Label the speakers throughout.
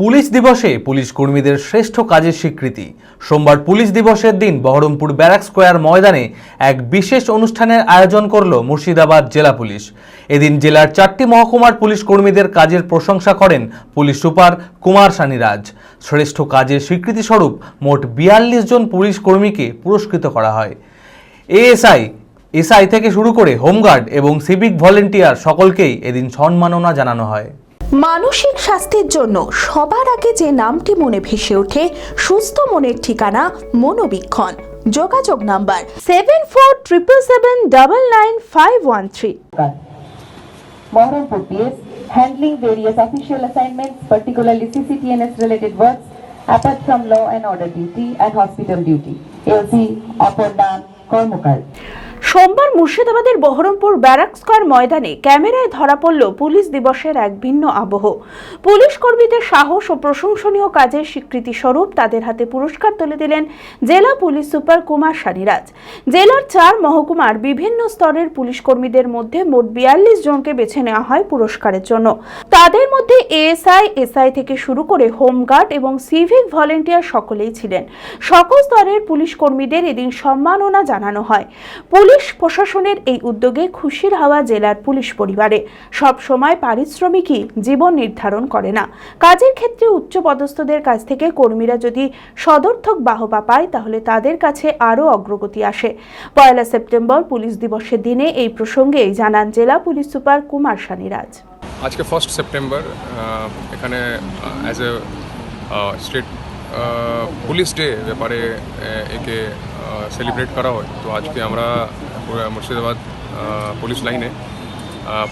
Speaker 1: Police দিবসে police কর্মীদের শ্রেষ্ঠ কাজের স্বীকৃতি। সোমবার পুলিশ দিবসের দিন বহরমপুর ব্যারাক স্কোয়ার ময়দানে এক বিশেষ অনুষ্ঠানের আয়োজন করল মুর্শিদাবাদ জেলা পুলিশ। এদিন জেলার চারটি মহকুমার পুলিশ কর্মীদের কাজের প্রশংসা করেন পুলিশ সুপার কুমার সানিরাজ। শ্রেষ্ঠ কাজের স্বীকৃতিস্বরূপ মোট বিয়াল্লিশ জন পুলিশ কর্মীকে পুরস্কৃত করা হয়। এএসআই, এসআই থেকে শুরু করে হোমগার্ড এবং সিভিক ভলেন্টিয়ার সকলকেই এদিন সম্মাননা জানানো হয়।
Speaker 2: মানসিক স্বাস্থ্যের জন্য সবার আগে যে নামটি মনে ভেসে ওঠে, সুস্থ মনের ঠিকানা মনোবীক্ষণ। যোগাযোগ number seven four triple seven double nine five one three
Speaker 3: handling various official assignments particularly CCTNS related works apart law and order duty and hospital duty অপর ডান কর্মকাল
Speaker 2: সোমবার মুর্শিদাবাদের বহরমপুর ব্যারাক স্কোয়ার ময়দানে ক্যামেরায় ধরা পড়ল পুলিশ দিবসের এক ভিন্ন আবহ। পুলিশ কর্মীদের সাহস ও প্রশংসনীয় কাজের স্বীকৃতি স্বরূপ তাদের হাতে পুরস্কার তুলে দিলেন জেলা পুলিশ সুপার কুমার সানিরাজ জেলার চার মহকুমার বিভিন্ন স্তরের পুলিশ কর্মীদের মধ্যে মোট বিয়াল্লিশ জনকে বেছে নেওয়া হয় পুরস্কারের জন্য। তাদের মধ্যে এএসআই, এসআই থেকে শুরু করে হোমগার্ড এবং সিভিক ভলেন্টিয়ার সকলেই ছিলেন। সকল স্তরের পুলিশ কর্মীদের এদিন সম্মাননা জানানো হয়। পুলিশ প্রশাসনের এই উদ্যোগে খুশির হাওয়া জেলার পুলিশ পরিবারে। সব সময় পারিশ্রমিকই জীবন নির্ধারণ করে না। কাজের ক্ষেত্রে উচ্চপদস্থদের কাছ থেকে কর্মীরা যদি সদর্থক বাহবা পায়, তাহলে তাদের কাছে আরও অগ্রগতি আসে। পয়লা সেপ্টেম্বর পুলিশ দিবসের দিনে এই প্রসঙ্গে জানান জেলা পুলিশ সুপার কুমার সানিরাজ
Speaker 4: আজকে ফার্স্ট সেপ্টেম্বর এখানে as a state police day ব্যাপারে একে সেলিব্রেট করা হয়। তো আজকে আমরা পুরো মুর্শিদাবাদ পুলিশ লাইনে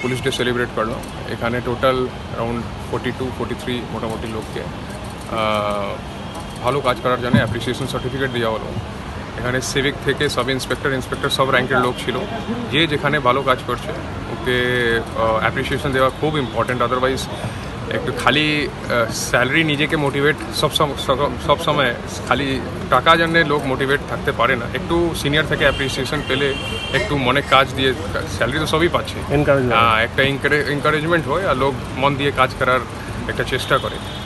Speaker 4: পুলিশ ডে সেলিব্রেট করলাম এখানে total around forty two forty three মোটামুটি লোককে ভালো কাজ করার জন্য অ্যাপ্রিসিয়েশন সার্টিফিকেট দেওয়া হলো এখানে সিভিক থেকে সাব ইন্সপেক্টর ইন্সপেক্টর সব র্যাঙ্কের লোক ছিল যে যেখানে ভালো কাজ করছে ওকে অ্যাপ্রিসিয়েশন দেওয়া খুব ইম্পর্ট্যান্ট আদারওয়াইজ একটু খালি স্যালারি নিজেকে মোটিভেট সব সব সময় খালি টাকা জানলে লোক মোটিভেট থাকতে পারে না। একটু সিনিয়র থেকে অ্যাপ্রিসিয়েশন পেলে একটু মনে কাজ দিয়ে স্যালারি তো সবই পাচ্ছে। হ্যাঁ, একটা এনকারেজমেন্ট হয় আর লোক মন দিয়ে কাজ করার একটা চেষ্টা করে।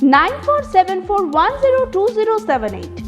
Speaker 2: 9474102078.